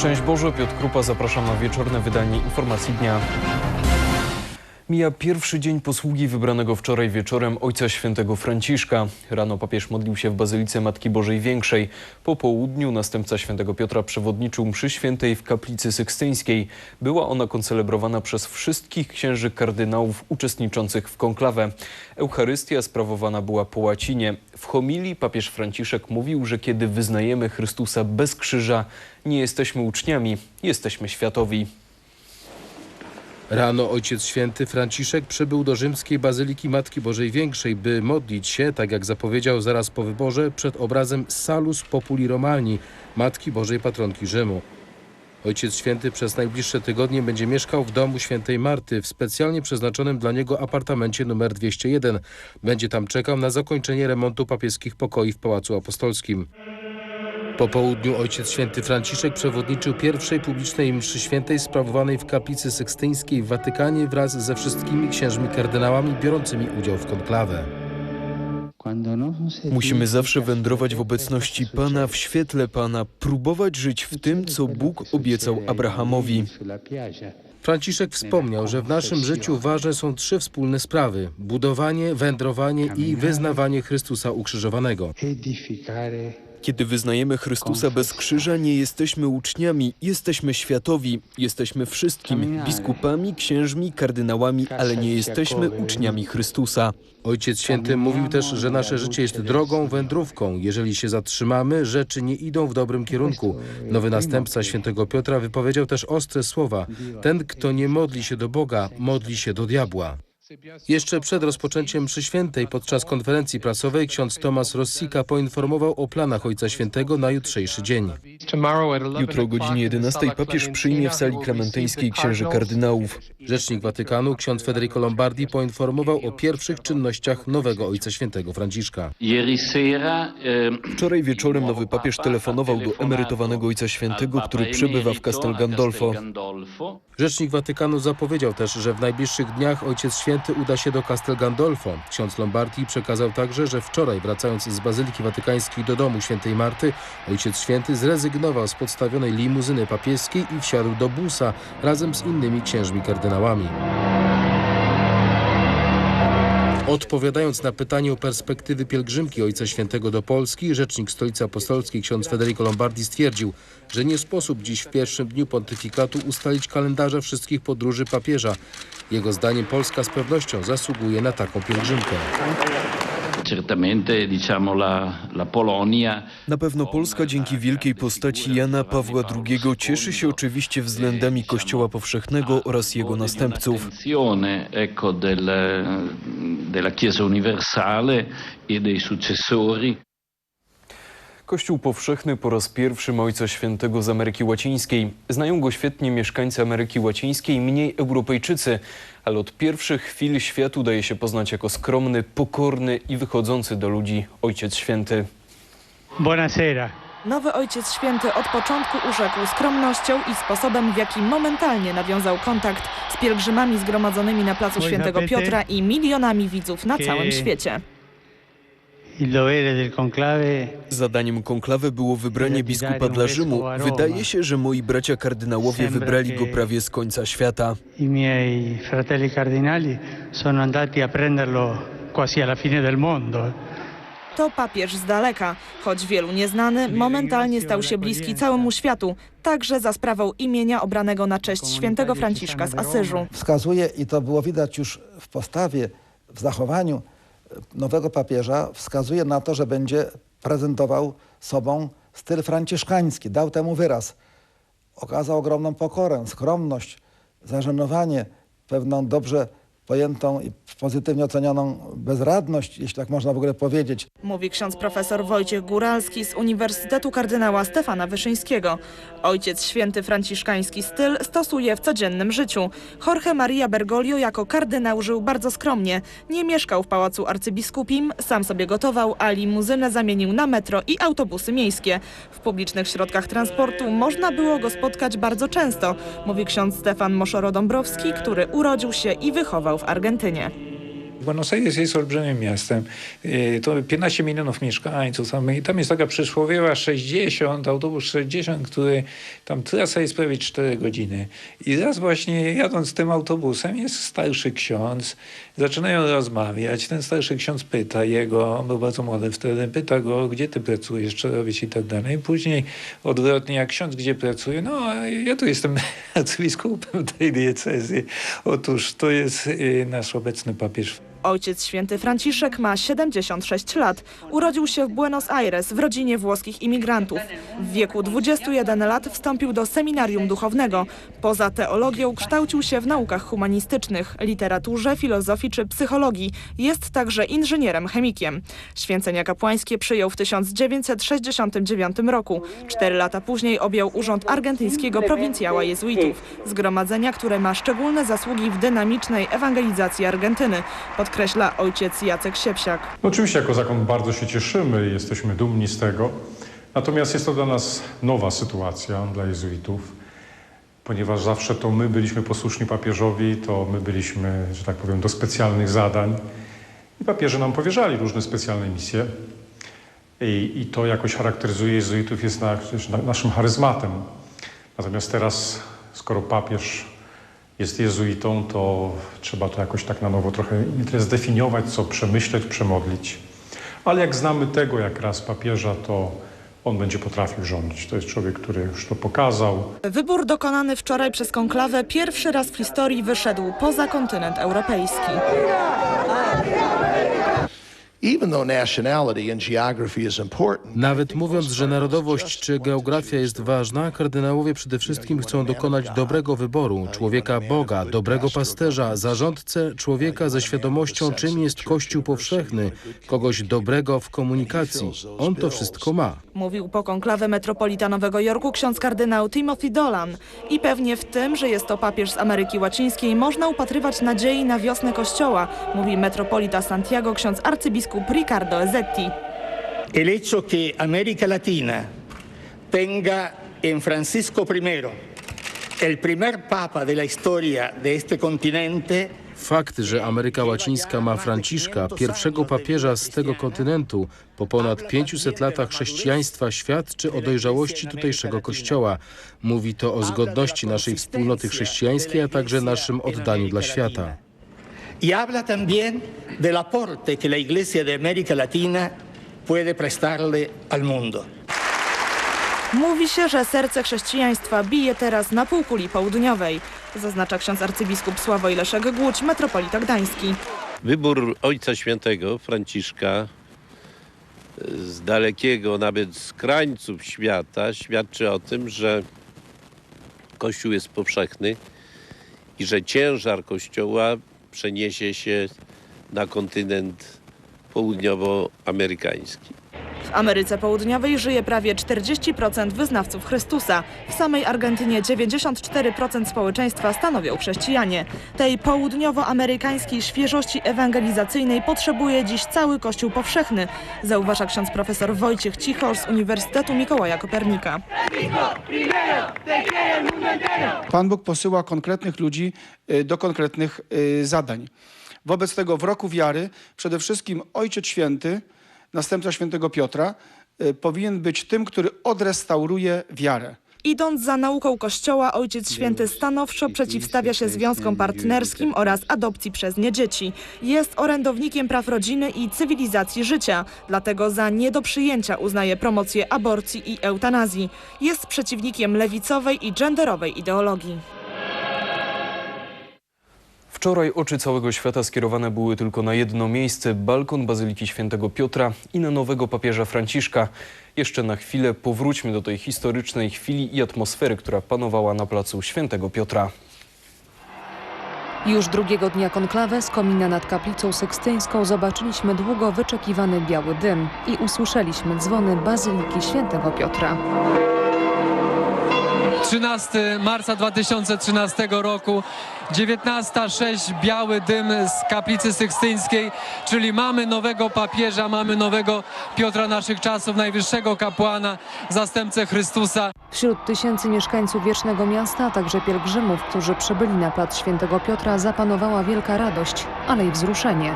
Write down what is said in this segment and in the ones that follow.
Szczęść Boże, Piotr Krupa, zapraszam na wieczorne wydanie informacji dnia. Mija pierwszy dzień posługi wybranego wczoraj wieczorem Ojca Świętego Franciszka. Rano papież modlił się w Bazylice Matki Bożej Większej. Po południu następca świętego Piotra przewodniczył mszy świętej w kaplicy sykstyńskiej. Była ona koncelebrowana przez wszystkich księży kardynałów uczestniczących w konklawę. Eucharystia sprawowana była po łacinie. W homilii papież Franciszek mówił, że kiedy wyznajemy Chrystusa bez krzyża, nie jesteśmy uczniami, jesteśmy światowi. Rano Ojciec Święty Franciszek przybył do rzymskiej Bazyliki Matki Bożej Większej, by modlić się, tak jak zapowiedział zaraz po wyborze, przed obrazem Salus Populi Romani, Matki Bożej Patronki Rzymu. Ojciec Święty przez najbliższe tygodnie będzie mieszkał w domu świętej Marty, w specjalnie przeznaczonym dla niego apartamencie numer 201. Będzie tam czekał na zakończenie remontu papieskich pokoi w Pałacu Apostolskim. Po południu Ojciec Święty Franciszek przewodniczył pierwszej publicznej mszy świętej sprawowanej w kaplicy sykstyńskiej w Watykanie wraz ze wszystkimi księżmi kardynałami biorącymi udział w konklawę. Musimy zawsze wędrować w obecności Pana, w świetle Pana, próbować żyć w tym, co Bóg obiecał Abrahamowi. Franciszek wspomniał, że w naszym życiu ważne są trzy wspólne sprawy: budowanie, wędrowanie i wyznawanie Chrystusa ukrzyżowanego. Kiedy wyznajemy Chrystusa bez krzyża, nie jesteśmy uczniami, jesteśmy światowi, jesteśmy wszystkim, biskupami, księżmi, kardynałami, ale nie jesteśmy uczniami Chrystusa. Ojciec Święty mówił też, że nasze życie jest drogą, wędrówką. Jeżeli się zatrzymamy, rzeczy nie idą w dobrym kierunku. Nowy następca świętego Piotra wypowiedział też ostre słowa. Ten, kto nie modli się do Boga, modli się do diabła. Jeszcze przed rozpoczęciem mszy świętej podczas konferencji prasowej ksiądz Tomasz Rossika poinformował o planach Ojca Świętego na jutrzejszy dzień. Jutro o godzinie 11 papież przyjmie w sali klementyńskiej księży kardynałów. Rzecznik Watykanu ksiądz Federico Lombardi poinformował o pierwszych czynnościach nowego Ojca Świętego Franciszka. Wczoraj wieczorem nowy papież telefonował do emerytowanego Ojca Świętego, który przebywa w Castel Gandolfo. Rzecznik Watykanu zapowiedział też, że w najbliższych dniach Ojciec Święty uda się do Castel Gandolfo. Ksiądz Lombardi przekazał także, że wczoraj wracając z Bazyliki Watykańskiej do domu świętej Marty, Ojciec Święty zrezygnował z podstawionej limuzyny papieskiej i wsiadł do busa razem z innymi księżmi kardynałami. Odpowiadając na pytanie o perspektywy pielgrzymki Ojca Świętego do Polski, rzecznik Stolicy Apostolskiej ksiądz Federico Lombardi stwierdził, że nie sposób dziś w pierwszym dniu pontyfikatu ustalić kalendarza wszystkich podróży papieża. Jego zdaniem Polska z pewnością zasługuje na taką pielgrzymkę. Na pewno Polska dzięki wielkiej postaci Jana Pawła II cieszy się oczywiście względami Kościoła Powszechnego oraz jego następców. Kościół powszechny po raz pierwszy ma Ojca Świętego z Ameryki Łacińskiej. Znają go świetnie mieszkańcy Ameryki Łacińskiej, mniej Europejczycy, ale od pierwszych chwil świat udaje się poznać jako skromny, pokorny i wychodzący do ludzi Ojciec Święty. Buonasera. Nowy Ojciec Święty od początku urzekł skromnością i sposobem, w jaki momentalnie nawiązał kontakt z pielgrzymami zgromadzonymi na placu Świętego. Piotra i milionami widzów na całym świecie. Zadaniem konklawy było wybranie biskupa dla Rzymu. Wydaje się, że moi bracia kardynałowie wybrali go prawie z końca świata. i miei fratelli cardinali sono andati a prenderlo quasi alla fine del mondo. To papież z daleka, choć wielu nieznany, momentalnie stał się bliski całemu światu, także za sprawą imienia obranego na cześć świętego Franciszka z Asyżu. wskazuje, i to było widać już w postawie, w zachowaniu nowego papieża, wskazuje na to, że będzie prezentował sobą styl franciszkański. Dał temu wyraz. Okazał ogromną pokorę, skromność, zażenowanie, pewną dobrze pojętą i pozytywnie ocenioną bezradność, jeśli tak można w ogóle powiedzieć. Mówi ksiądz profesor Wojciech Góralski z Uniwersytetu Kardynała Stefana Wyszyńskiego. Ojciec święty franciszkański styl stosuje w codziennym życiu. Jorge Maria Bergoglio jako kardynał żył bardzo skromnie. Nie mieszkał w pałacu arcybiskupim, sam sobie gotował, a limuzynę zamienił na metro i autobusy miejskie. W publicznych środkach transportu można było go spotkać bardzo często, mówi ksiądz Stefan Moszoro-Dąbrowski, który urodził się i wychował w Argentynie. Buenos Aires jest olbrzymim miastem. E, To 15 milionów mieszkańców. Tam, tam jest taka przysłowiowa 60, autobus 60, który tam trasa jest prawie 4 godziny. I raz właśnie jadąc tym autobusem jest starszy ksiądz. Zaczynają rozmawiać. Ten starszy ksiądz pyta jego, on był bardzo młody wtedy, pyta go, gdzie ty pracujesz, co robisz i tak dalej. Później odwrotnie, jak ksiądz gdzie pracuje, no ja tu jestem arcybiskupem tej diecezji. Otóż to jest y, nasz obecny papież Ojciec święty Franciszek ma 76 lat. Urodził się w Buenos Aires w rodzinie włoskich imigrantów. W wieku 21 lat wstąpił do seminarium duchownego. Poza teologią kształcił się w naukach humanistycznych, literaturze, filozofii czy psychologii. Jest także inżynierem chemikiem. Święcenia kapłańskie przyjął w 1969 roku. Cztery lata później objął urząd argentyńskiego prowincjała jezuitów. Zgromadzenia, które ma szczególne zasługi w dynamicznej ewangelizacji Argentyny. Podkreśla ojciec Jacek Siepsiak. Oczywiście jako zakon bardzo się cieszymy i jesteśmy dumni z tego. Natomiast jest to dla nas nowa sytuacja, dla jezuitów, ponieważ zawsze to my byliśmy posłuszni papieżowi, to my byliśmy, że tak powiem, do specjalnych zadań i papieże nam powierzali różne specjalne misje. I, i to jakoś charakteryzuje jezuitów, jest na, na, naszym charyzmatem. Natomiast teraz, skoro papież jest jezuitą, to trzeba to jakoś tak na nowo trochę nie tyle zdefiniować, co przemyśleć, przemodlić. Ale jak znamy tego, jak raz papieża, to on będzie potrafił rządzić. To jest człowiek, który już to pokazał. Wybór dokonany wczoraj przez konklawę pierwszy raz w historii wyszedł poza kontynent europejski. Nawet mówiąc, że narodowość czy geografia jest ważna, kardynałowie przede wszystkim chcą dokonać dobrego wyboru, człowieka Boga, dobrego pasterza, zarządcę, człowieka ze świadomością, czym jest Kościół powszechny, kogoś dobrego w komunikacji. On to wszystko ma. Mówił po konklawę metropolita Nowego Jorku ksiądz kardynał Timothy Dolan. I pewnie w tym, że jest to papież z Ameryki Łacińskiej, można upatrywać nadziei na wiosnę Kościoła, mówi metropolita Santiago ksiądz arcybiskup Ricardo Ezzetti. El hecho que América Latina tenga en Francisco I el primer papa de la historia de este continente Fakt, że Ameryka Łacińska ma Franciszka, pierwszego papieża z tego kontynentu, po ponad 500 latach chrześcijaństwa świadczy o dojrzałości tutejszego kościoła. Mówi to o zgodności naszej wspólnoty chrześcijańskiej, a także naszym oddaniu dla świata. Y habla también del aporte que la Iglesia de América Latina puede prestarle al mundo. Mówi się, że serce chrześcijaństwa bije teraz na półkuli południowej, zaznacza ksiądz arcybiskup Sławoj Leszek Głódź, metropolita gdański. Wybór Ojca Świętego Franciszka e, z dalekiego, nawet z krańców świata świadczy o tym, że Kościół jest powszechny i że ciężar Kościoła przeniesie się na kontynent południowoamerykański. W Ameryce Południowej żyje prawie 40% wyznawców Chrystusa. W samej Argentynie 94% społeczeństwa stanowią chrześcijanie. Tej południowoamerykańskiej świeżości ewangelizacyjnej potrzebuje dziś cały Kościół powszechny, zauważa ksiądz profesor Wojciech Cichosz z Uniwersytetu Mikołaja Kopernika. Pan Bóg posyła konkretnych ludzi y, do konkretnych y, zadań. Wobec tego w roku wiary przede wszystkim Ojciec Święty, następca świętego Piotra, y, powinien być tym, który odrestauruje wiarę. Idąc za nauką Kościoła, Ojciec Święty stanowczo przeciwstawia się związkom partnerskim oraz adopcji przez nie dzieci. Jest orędownikiem praw rodziny i cywilizacji życia, dlatego za nie do przyjęcia uznaje promocję aborcji i eutanazji. Jest przeciwnikiem lewicowej i genderowej ideologii. Wczoraj oczy całego świata skierowane były tylko na jedno miejsce balkon Bazyliki Świętego Piotra i na nowego papieża Franciszka. Jeszcze na chwilę powróćmy do tej historycznej chwili i atmosfery, która panowała na placu Świętego Piotra. Już drugiego dnia konklawę z komina nad kaplicą sykstyńską zobaczyliśmy długo wyczekiwany biały dym i usłyszeliśmy dzwony Bazyliki Świętego Piotra. 13 marca 2013 roku. 19.06 biały dym z kaplicy sykstyńskiej, czyli mamy nowego papieża, mamy nowego Piotra naszych czasów, najwyższego kapłana, zastępcę Chrystusa. Wśród tysięcy mieszkańców Wiecznego Miasta, a także pielgrzymów, którzy przybyli na plac Świętego Piotra, zapanowała wielka radość, ale i wzruszenie.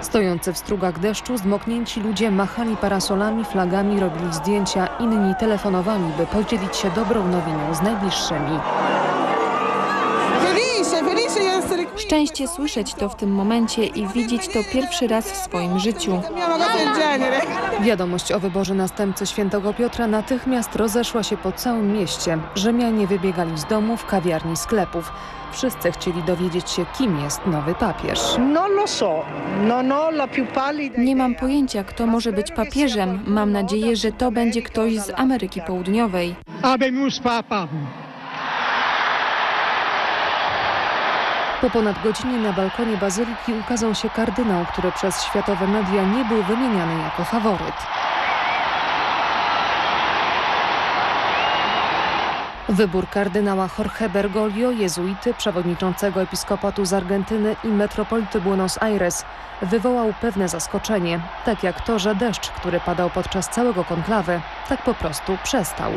Stojący w strugach deszczu, zmoknięci ludzie machali parasolami, flagami, robili zdjęcia, inni telefonowali, by podzielić się dobrą nowiną z najbliższymi. Szczęście słyszeć to w tym momencie i widzieć to pierwszy raz w swoim życiu. Wiadomość o wyborze następcy świętego Piotra natychmiast rozeszła się po całym mieście. Rzymianie wybiegali z domów, kawiarni, sklepów. Wszyscy chcieli dowiedzieć się, kim jest nowy papież. Nie mam pojęcia, kto może być papieżem. Mam nadzieję, że to będzie ktoś z Ameryki Południowej. Habemus Papa. Po ponad godzinie na balkonie bazyliki ukazał się kardynał, który przez światowe media nie był wymieniany jako faworyt. Wybór kardynała Jorge Bergoglio, jezuity, przewodniczącego episkopatu z Argentyny i metropolity Buenos Aires wywołał pewne zaskoczenie, tak jak to, że deszcz, który padał podczas całego konklawy, tak po prostu przestał.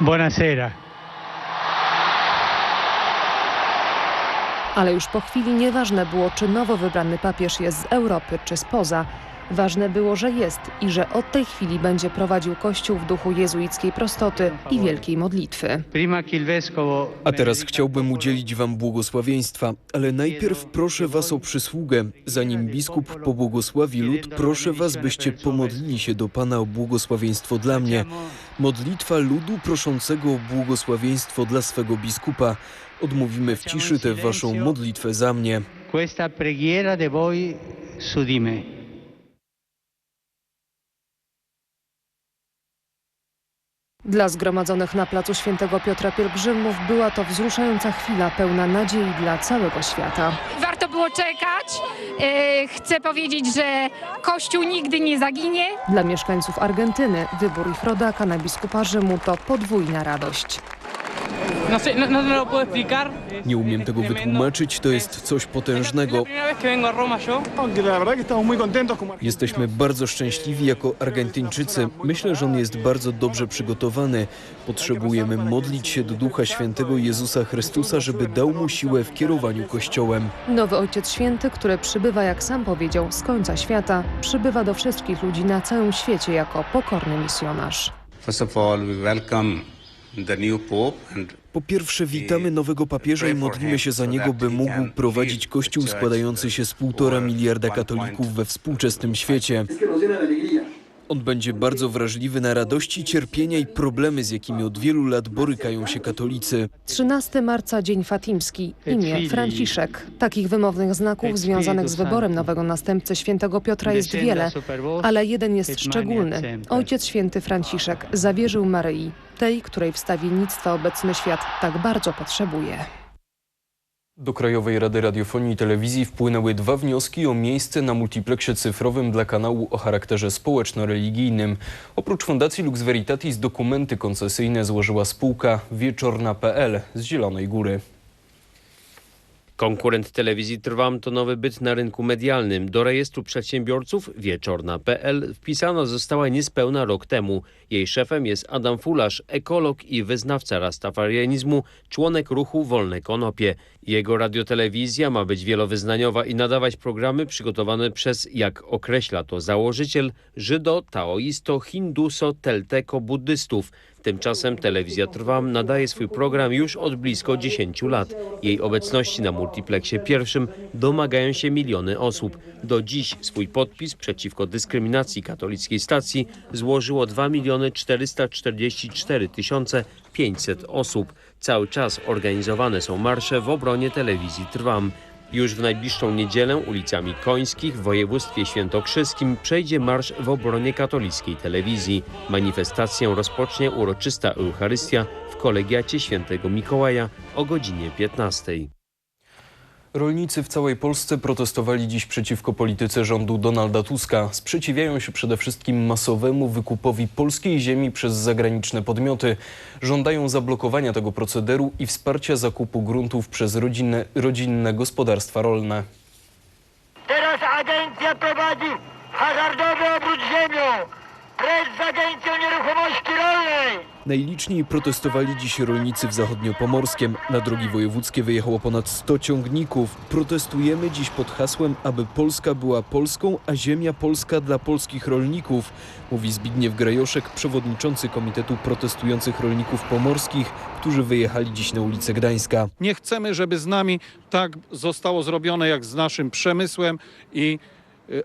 Buonasera. Ale już po chwili nieważne było, czy nowo wybrany papież jest z Europy, czy spoza. Ważne było, że jest i że od tej chwili będzie prowadził Kościół w duchu jezuickiej prostoty i wielkiej modlitwy. A teraz chciałbym udzielić wam błogosławieństwa, ale najpierw proszę was o przysługę. Zanim biskup pobłogosławi lud, proszę was, byście pomodlili się do Pana o błogosławieństwo dla mnie. Modlitwa ludu proszącego o błogosławieństwo dla swego biskupa. Odmówimy w ciszy tę waszą modlitwę za mnie. questa preghiera de voi su di me. Dla zgromadzonych na placu Świętego Piotra pielgrzymów była to wzruszająca chwila pełna nadziei dla całego świata. Warto było czekać. E, Chcę powiedzieć, że Kościół nigdy nie zaginie. Dla mieszkańców Argentyny wybór ich rodaka na biskupa Rzymu to podwójna radość. Nie umiem tego wytłumaczyć, to jest coś potężnego. Jesteśmy bardzo szczęśliwi jako Argentyńczycy. Myślę, że on jest bardzo dobrze przygotowany. Potrzebujemy modlić się do Ducha Świętego Jezusa Chrystusa, żeby dał mu siłę w kierowaniu Kościołem. Nowy Ojciec Święty, który przybywa, jak sam powiedział, z końca świata, przybywa do wszystkich ludzi na całym świecie jako pokorny misjonarz. First of all, we welcome Po pierwsze, witamy nowego papieża i modlimy się za niego, by mógł prowadzić Kościół składający się z półtora miliarda katolików we współczesnym świecie. On będzie bardzo wrażliwy na radości, cierpienia i problemy, z jakimi od wielu lat borykają się katolicy. 13 marca, Dzień Fatimski, imię Franciszek. Takich wymownych znaków związanych z wyborem nowego następcy świętego Piotra jest wiele, ale jeden jest szczególny. Ojciec święty Franciszek zawierzył Maryi, tej, której wstawiennictwa obecny świat tak bardzo potrzebuje. Do Krajowej Rady Radiofonii i Telewizji wpłynęły dwa wnioski o miejsce na multipleksie cyfrowym dla kanału o charakterze społeczno-religijnym. Oprócz Fundacji Lux Veritatis dokumenty koncesyjne złożyła spółka Wieczorna.pl z Zielonej Góry. Konkurent telewizji Trwam to nowy byt na rynku medialnym. Do rejestru przedsiębiorców wieczorna.pl wpisana została niespełna rok temu. Jej szefem jest Adam Fularz, ekolog i wyznawca rastafarianizmu, członek ruchu Wolne Konopie. Jego radiotelewizja ma być wielowyznaniowa i nadawać programy przygotowane przez, jak określa to założyciel, żydo, taoisto, hinduso, telteko, buddystów. Tymczasem telewizja Trwam nadaje swój program już od blisko 10 lat. Jej obecności na multiplexie pierwszym domagają się miliony osób. Do dziś swój podpis przeciwko dyskryminacji katolickiej stacji złożyło 2 miliony 444 tysiące 500 osób. Cały czas organizowane są marsze w obronie telewizji Trwam. Już w najbliższą niedzielę ulicami Końskich w województwie świętokrzyskim przejdzie marsz w obronie katolickiej telewizji. Manifestację rozpocznie uroczysta Eucharystia w kolegiacie świętego Mikołaja o godzinie 15. Rolnicy w całej Polsce protestowali dziś przeciwko polityce rządu Donalda Tuska. Sprzeciwiają się przede wszystkim masowemu wykupowi polskiej ziemi przez zagraniczne podmioty. Żądają zablokowania tego procederu i wsparcia zakupu gruntów przez rodzinne, rodzinne gospodarstwa rolne. Teraz agencja prowadzi hazardowy obrót ziemią. Precz z agencją nieruchomości rolnej. Najliczniej protestowali dziś rolnicy w zachodniopomorskiem. Na drogi wojewódzkie wyjechało ponad 100 ciągników. Protestujemy dziś pod hasłem, aby Polska była Polską, a ziemia polska dla polskich rolników, mówi Zbigniew Grajoszek, przewodniczący Komitetu Protestujących Rolników Pomorskich, którzy wyjechali dziś na ulicę Gdańska. Nie chcemy, żeby z nami tak zostało zrobione jak z naszym przemysłem i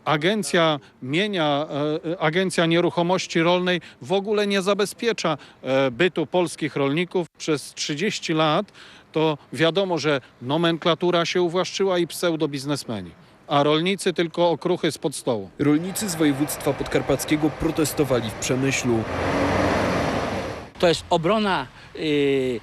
Agencja Mienia, e, Agencja Nieruchomości Rolnej w ogóle nie zabezpiecza e, bytu polskich rolników. Przez 30 lat to wiadomo, że nomenklatura się uwłaszczyła i pseudobiznesmeni, a rolnicy tylko okruchy spod stołu. Rolnicy z województwa podkarpackiego protestowali w Przemyślu. To jest obrona y,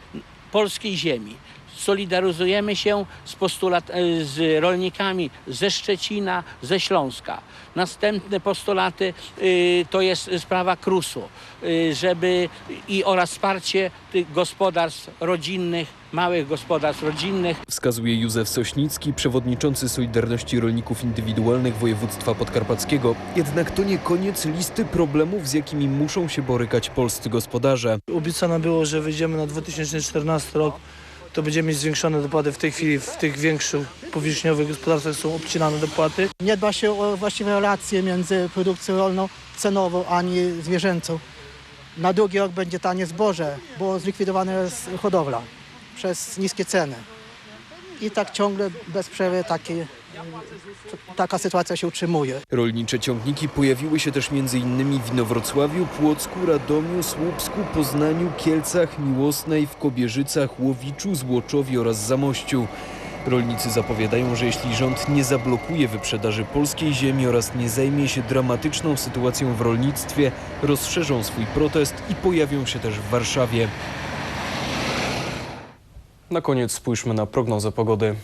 polskiej ziemi. Solidaryzujemy się z, postulat, y, z rolnikami ze Szczecina, ze Śląska. Następne postulaty y, to jest sprawa KRUS-u, y, żeby i oraz wsparcie tych gospodarstw rodzinnych, małych gospodarstw rodzinnych. Wskazuje Józef Sośnicki, przewodniczący Solidarności Rolników Indywidualnych Województwa Podkarpackiego. Jednak to nie koniec listy problemów, z jakimi muszą się borykać polscy gospodarze. Obiecane było, że wyjdziemy na 2014 rok, to będziemy mieć zwiększone dopłaty. W tej chwili w tych większych powierzchniowych gospodarstwach są obcinane dopłaty. Nie dba się o właściwe relacje między produkcją rolną, cenową, a nie zwierzęcą. Na drugi rok będzie tanie zboże, bo zlikwidowana jest hodowla przez niskie ceny. I tak ciągle bez przerwy takie, taka sytuacja się utrzymuje. Rolnicze ciągniki pojawiły się też m.in. w Inowrocławiu, Płocku, Radomiu, Słupsku, Poznaniu, Kielcach, Miłosnej, w Kobierzycach, Łowiczu, Złoczowie oraz Zamościu. Rolnicy zapowiadają, że jeśli rząd nie zablokuje wyprzedaży polskiej ziemi oraz nie zajmie się dramatyczną sytuacją w rolnictwie, rozszerzą swój protest i pojawią się też w Warszawie. Na koniec spójrzmy na prognozę pogody.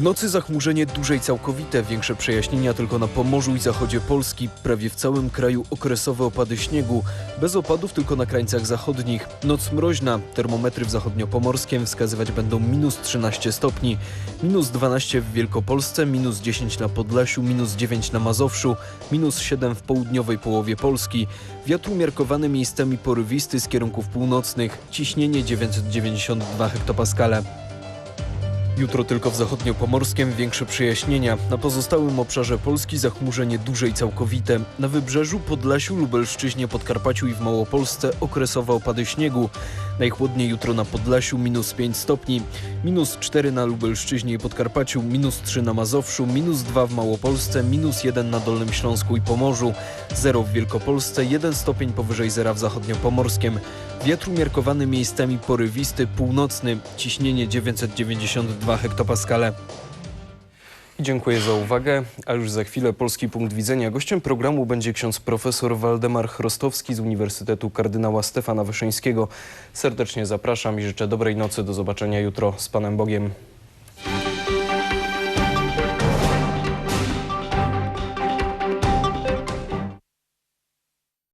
W nocy zachmurzenie duże i całkowite, większe przejaśnienia tylko na Pomorzu i zachodzie Polski, prawie w całym kraju okresowe opady śniegu, bez opadów tylko na krańcach zachodnich. Noc mroźna, termometry w zachodniopomorskiem wskazywać będą minus 13 stopni, minus 12 w Wielkopolsce, minus 10 na Podlasiu, minus 9 na Mazowszu, minus 7 w południowej połowie Polski. Wiatr umiarkowany miejscami porywisty z kierunków północnych, ciśnienie 992 hektopaskale. Jutro tylko w zachodniopomorskiem większe przejaśnienia. Na pozostałym obszarze Polski zachmurzenie duże i całkowite. Na wybrzeżu, Podlasiu, Lubelszczyźnie, Podkarpaciu i w Małopolsce okresowe opady śniegu. Najchłodniej jutro na Podlasiu minus 5 stopni, minus 4 na Lubelszczyźnie i Podkarpaciu, minus 3 na Mazowszu, minus 2 w Małopolsce, minus 1 na Dolnym Śląsku i Pomorzu, 0 w Wielkopolsce, 1 stopień powyżej zera w zachodniopomorskiem. Wiatr umiarkowany miejscami porywisty, północny, ciśnienie 992 hektopaskale. Dziękuję za uwagę, a już za chwilę Polski Punkt Widzenia. Gościem programu będzie ksiądz profesor Waldemar Chrostowski z Uniwersytetu Kardynała Stefana Wyszyńskiego. Serdecznie zapraszam i życzę dobrej nocy. Do zobaczenia jutro z Panem Bogiem.